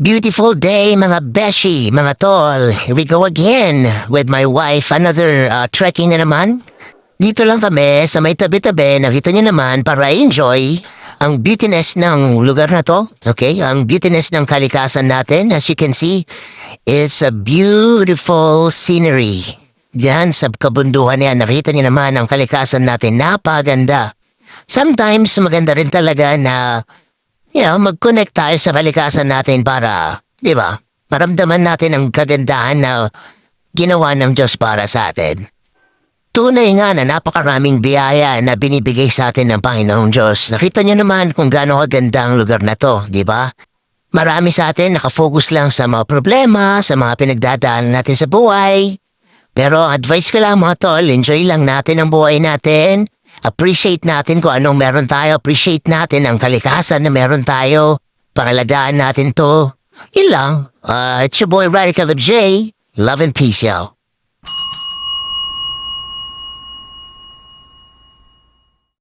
Beautiful day mga beshi, mga tol. Here we go again with my wife. Another uh, trekking na naman. Dito lang kami sa may tabi-tabi. Nakita niyo naman para enjoy ang beautiness ng lugar na to. Okay? Ang beautiness ng kalikasan natin. As you can see, it's a beautiful scenery. Diyan sa kabunduhan niya, nakita niyo naman ang kalikasan natin. Napaganda. Sometimes maganda rin talaga na you know, mag-connect tayo sa kalikasan natin para, di ba, maramdaman natin ang kagandahan na ginawa ng Diyos para sa atin. Tunay nga na napakaraming biyaya na binibigay sa atin ng Panginoong Diyos. Nakita niyo naman kung gaano kaganda ang lugar na to, di ba? Marami sa atin nakafocus lang sa mga problema, sa mga pinagdadaanan natin sa buhay. Pero advice ko lang mga tol, enjoy lang natin ang buhay natin. Appreciate natin kung anong meron tayo. Appreciate natin ang kalikasan na meron tayo. Pangalagaan natin to. Yun lang. Uh, it's your boy Radical J. Love and peace, y'all.